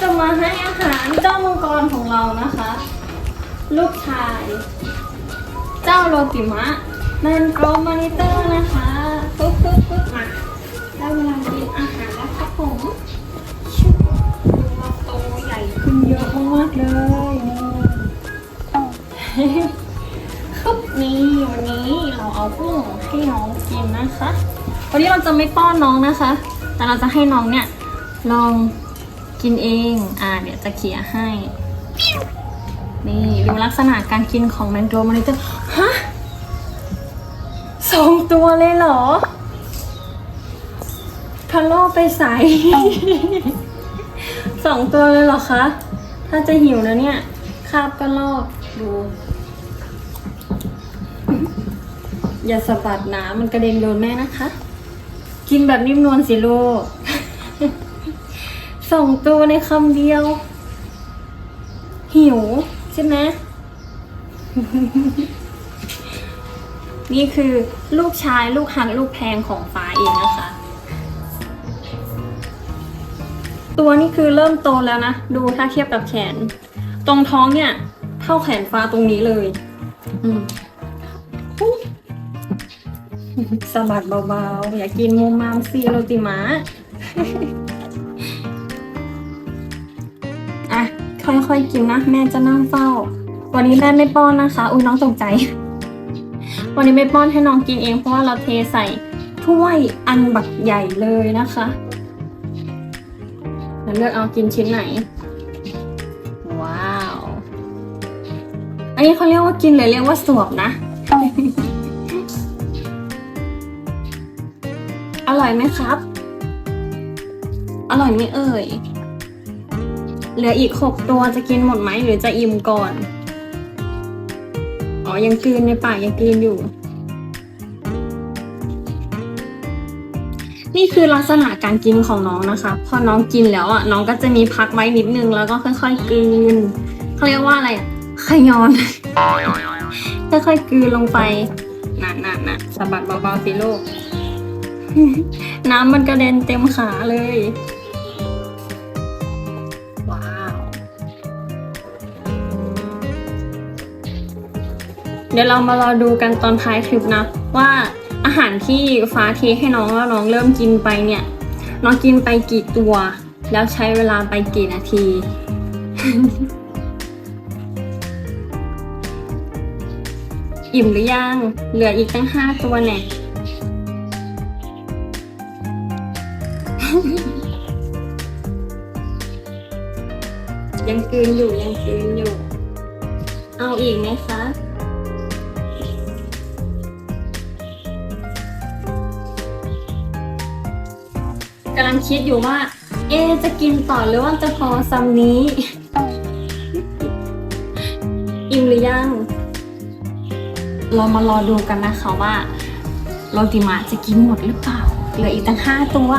จะมาให้อาหารเจ้ามังกรของเรานะคะ ลูกชาย เจ้าโรติมะแมนโกรมอนิเตอร์นะคะปึ๊บปึ๊บปึ๊บมาได้เวลากินอาหารแล้วครับผมชุบดูเราโตใหญ่ขึ้นเยอะมากๆเลยครับนี่วันนี้เราเอากุ้งให้น้องกินนะคะ วันนี้เราจะไม่ป้อนน้องนะคะ แต่เราจะให้น้องเนี่ยลอง กินเอง อ่า เดี๋ยวจะเขี่ยให้ นี่ดูลักษณะการกินของแมงโกรมันจะฮะสองตัวเลยเหรอทะโลไปใส่สองตัวเลยเหรอคะ ถ้าจะหิวนะเนี่ย คาบก็ลอกดู อย่าสะบัดนะมันกระเด็นโดนแม่นะคะ กินแบบนิ่มนวลสิลูก สองตัวในคำเดียว หิว ใช่ไหมนี่คือลูกชายลูกหักลูกแพงของฟ้าเองนะคะ ตัวนี่คือเริ่มโตแล้วนะ ดูถ้าเทียบกับแขน ตรงท้องเนี่ย เท่าแขนฟ้าตรงนี้เลยสะบัดเบาๆ อย่ากินมุมมามซีโรติมา ค่อยกินนะ แม่จะนั่งเฝ้า วันนี้แม่ไม่ป้อนนะคะ อุ้ยน้องตกใจ วันนี้ไม่ป้อนให้น้องกินเองเพราะว่าเราเทใส่ถ้วยอันบักใหญ่เลยนะคะแล้วเลือกเอากินชิ้นไหน ว้าว อันนี้เขาเรียกว่ากินหรือเรียกว่าสวบนะ อร่อยไหมครับ อร่อยไหมเอ่ย เหลืออีกหกตัวจะกินหมดไหมหรือจะอิ่มก่อน อ๋อ ยังกลืนในปากยังกลืนอยู่ นี่คือลักษณะการกินของน้องนะคะ พอน้องกินแล้วอะน้องก็จะมีพักไว้นิดนึงแล้วก็ค่อยๆกลืนเขาเรียกว่าอะไรขยอน ค่อยๆกลืนลงไปน่ะน่ะน่ะสะบัดเบาๆสิลูก น้ำมันกระเด็นเต็มขาเลย เดี๋ยวเรามารอดูกันตอนท้ายคลิปนะ ว่าอาหารที่ฟ้าเทให้น้องแล้วน้องเริ่มกินไปเนี่ย น้องกินไปกี่ตัว แล้วใช้เวลาไปกี่นาที อิ่มหรือยัง เหลืออีกตั้งห้าตัวแน่ยังกืนอยู่ยังกืนอยู่ เอาอีกไหมคะ งคิดอยู่ว่า เอจะกินต่อหรือว่าจะพอซัมนี้ อิ่มหรือยัง เรามารอดูกันนะคะว่าโรติมาจะกินหมดหรือเปล่า เหลืออีกตั้งห้าตัว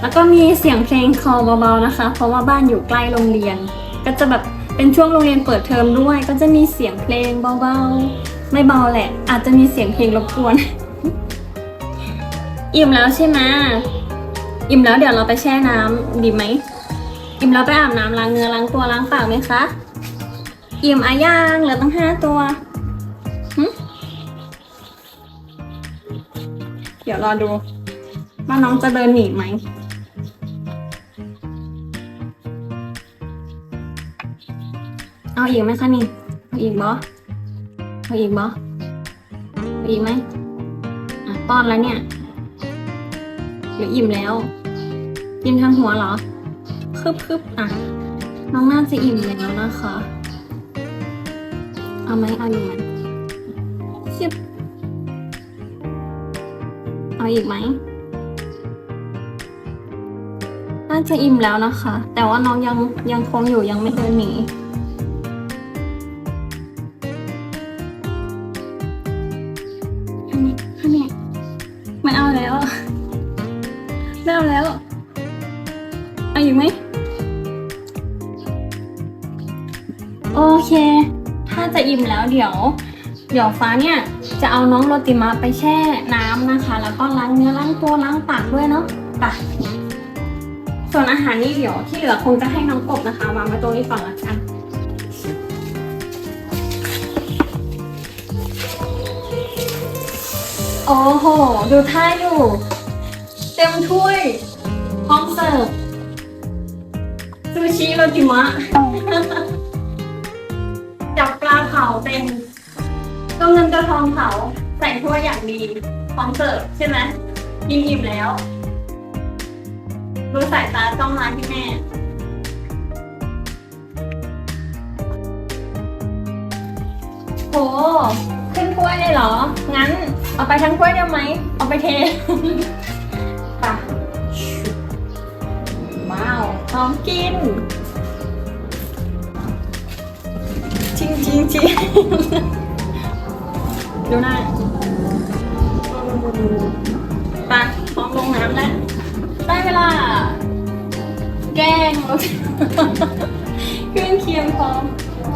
แล้วก็มีเสียงเพลงคอเบาๆนะคะ เพราะว่าบ้านอยู่ใกล้โรงเรียน ก็จะแบบเป็นช่วงโรงเรียนเปิดเทอมด้วย ก็จะมีเสียงเพลงเบาๆ ไม่เบาแหละ อาจจะมีเสียงเพลงรบกวน อิ่มแล้วใช่ไหมอิ่มแล้วเดี๋ยวเราไปแช่น้ำดีไหมอิ่มแล้วไปอาบน้ำล้างเนื้อล้างตัวล้างปากไหมคะอิ่มอาย่างเหลือตั้งห้าตัวเดี๋ยวรอดูว่าน้องจะเดินหนีไหมเอาอีกไหมคะนี่เอาอีกบอเอาอีกบอเอาอีกไหมอะป้อนแล้วเนี่ย หรืออิ่มแล้วกินทั้งหัวเหรอคึบคึบอะ น้องน่าจะอิ่มแล้วนะคะ เอาไหมเอาอยู่ไหมชิบเอาอีกไหมน่าจะอิ่มแล้วนะคะ แต่ว่าน้องยังยังคงอยู่ยังไม่เดินหนีอันนี้อันนี้ไม เอาแล้วเอาอีกไหม โอเค ถ้าจะอิ่มแล้วเดี๋ยว เดี๋ยวฟ้าเนี่ยจะเอาน้องโรติมาไปแช่น้ำนะคะ แล้วก็ล้างเนื้อล้างตัวล้างปากด้วยเนาะไปส่วนอาหารนี่เดี๋ยวที่เหลือคงจะให้น้องกบนะคะวางไว้ตรงนี้ก่อนละกันโอ้โห ดูท่าอยู่ เต็มถ้วย พร้อมเสิร์ฟซูชิโรติมะ จับปลาเผาเป็นตัวเงินตัวทองเผาใส่ถ้วยอย่างดีพร้อมเสิร์ฟใช่ไหมกินอิ่มแล้วดูสายตาจ้องมาที่แม่โหขึ้นถ้วยเลยเหรอ งั้น เอาไปทั้งถ้วยได้ไหม เอาไปเท พร้อมกิน จริงจริงจริงดูหน้าไปพร้อมลงน้ำแล้วได้เวลา แกงเครื่องเคียงพร้อม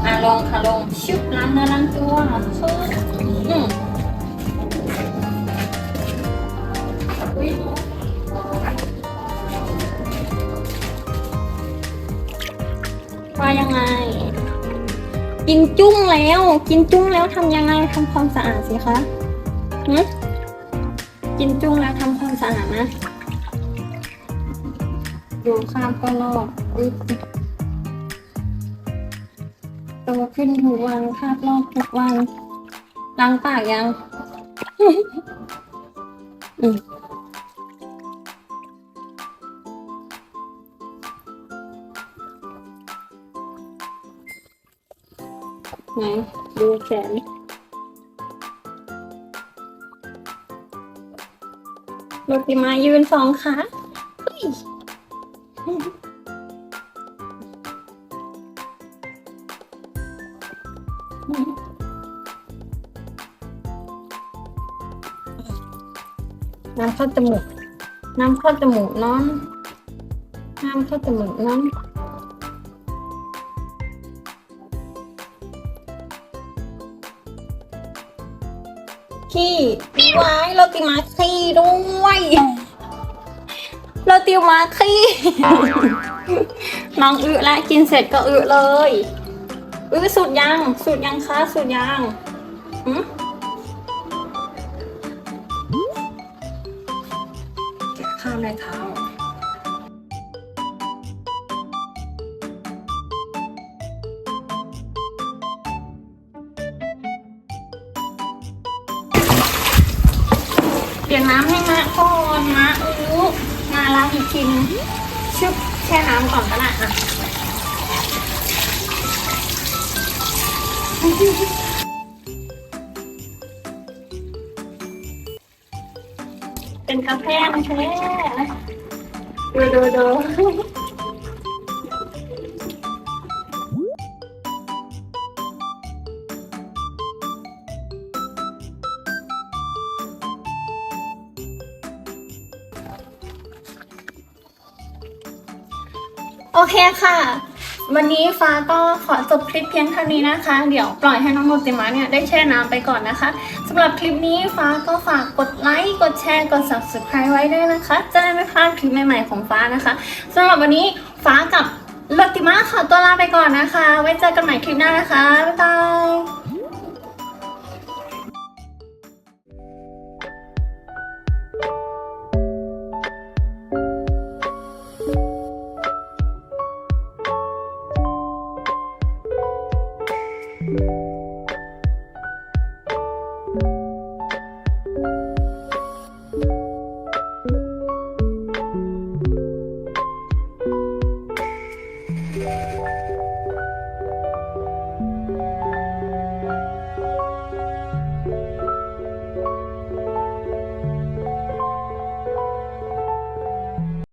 อะลงค่ะลงชุบล้างเนื้อล้างตัวชุบ ว่ายังไง กินจุ้งแล้ว กินจุ้งแล้วทำยังไงทำความสะอาดสิคะหึกินจุ้งแล้วทำความสะอาดนะ ดูข้ามก็ลอกอึ๊บตัวขึ้นทุกวันคาบลอกทุกวันล้างปากยัง อืม ไหนดูแขนโรติมายืนสองขาน้ำเข้าจมูก น้ำเข้าจมูกน้อง น้ำเข้าจมูกน้อง ขี้ไว้เราติมาขี้ด้วยเราติมาขี้น้องอึแล้วกินเสร็จก็อึเลยอึสุดยังสุดยังคะสุดยังหืมข้ามในเท้าเป ยนน้ำให้มะก่อนมะอู้มาล้างอีกทีนึงชึบแช่น้ำก่อนก็ได้อะเป็นกาแฟนะแท้ดูดูดู โอเคค่ะ วันนี้ฟ้าก็ขอจบคลิปเพียงเท่านี้นะคะ เดี๋ยวปล่อยให้น้องโมติมาเนี่ยได้แช่น้ำไปก่อนนะคะสำหรับคลิปนี้ฟ้าก็ฝากกดไลค์ กดแชร์ กด subscribe ไว้ด้วยนะคะ จะได้ไม่พลาดคลิปใหม่ๆของฟ้านะคะสำหรับวันนี้ฟ้ากับโลติมาขอตัวลาไปก่อนนะคะ ไว้เจอกันใหม่คลิปหน้านะคะ บ๊ายบาย